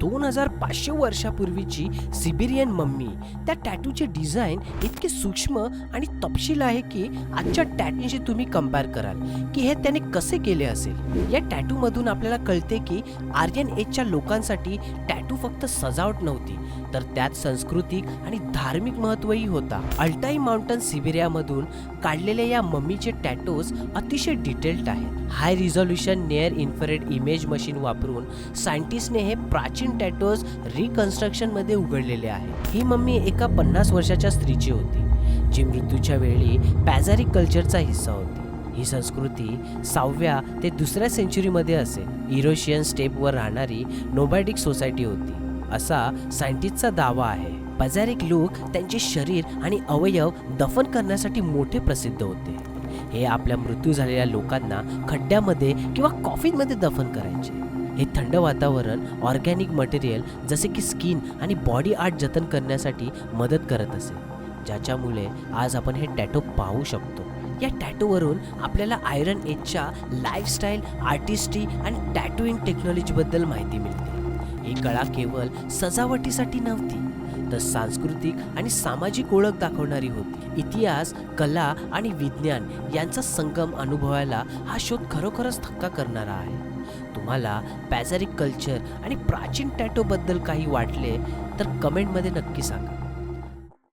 दोन हजार पाचशे वर्षापूर्वीची सिबिरियन मम्मी. त्या टॅटूचे डिझाईन इतके सूक्ष्म आणि तपशील आहे की आजच्या टॅटूशी तुम्ही कंपेअर कराल. की हे त्याने कसे केले असेल? या टॅटूमधून आपल्याला कळते की आर्यन एजच्या लोकांसाठी टॅटू फक्त सजावट नव्हती तर त्यात सांस्कृतिक आणि धार्मिक महत्त्वही होता. अल्टाई माउंटन सिबिरियामधून काढलेल्या या मम्मीचे टॅटोज अतिशय डिटेल्ड आहेत. High resolution near infrared image machine वापरून सायंटिस्टने हे प्राचीन टॅटोज रिकन्स्ट्रक्शनमध्ये उघडलेले आहे ही मम्मी एका पन्नास वर्षाच्या स्त्रीची होती जी मृत्यूच्या वेळी पॅझारिक कल्चरचा हिस्सा होती. ही संस्कृती सहाव्या ते दुसऱ्या सेंचुरीमध्ये असेल इरोशियन स्टेपवर राहणारी नोबॅटिक सोसायटी होती. असा सायंटिस्टचा दावा आहे. पॅझारिक लोक त्यांचे शरीर आणि अवयव दफन करण्यासाठी मोठे प्रसिद्ध होते. हे आपल्या मृत्यू झालेल्या लोकांना खड्ड्यामध्ये किंवा कॉफीनमध्ये दफन करायचे. हे थंड वातावरण ऑर्गॅनिक मटेरियल जसे की स्किन आणि बॉडी आर्ट जतन करण्यासाठी मदत करत असे. ज्याच्यामुळे आज आपण हे टॅटो पाहू शकतो. या टॅटोवरून आपल्याला आयरन एजच्या लाईफस्टाईल आर्टिस्ट्री आणि टॅटोईंग टेक्नॉलॉजीबद्दल माहिती मिळते. ही कळा केवळ सजावटीसाठी नव्हती तर सांस्कृतिक आणि सामाजिक ओळख दाखवणारी होती. इतिहास कला आणि विज्ञान यांचा संगम अनुभवायला हा शोध खरोखरच थक्का करणारा आहे. तुम्हाला पॅझरिक कल्चर आणि प्राचीन टॅटोबद्दल काही वाटले तर कमेंटमध्ये नक्की सांगा.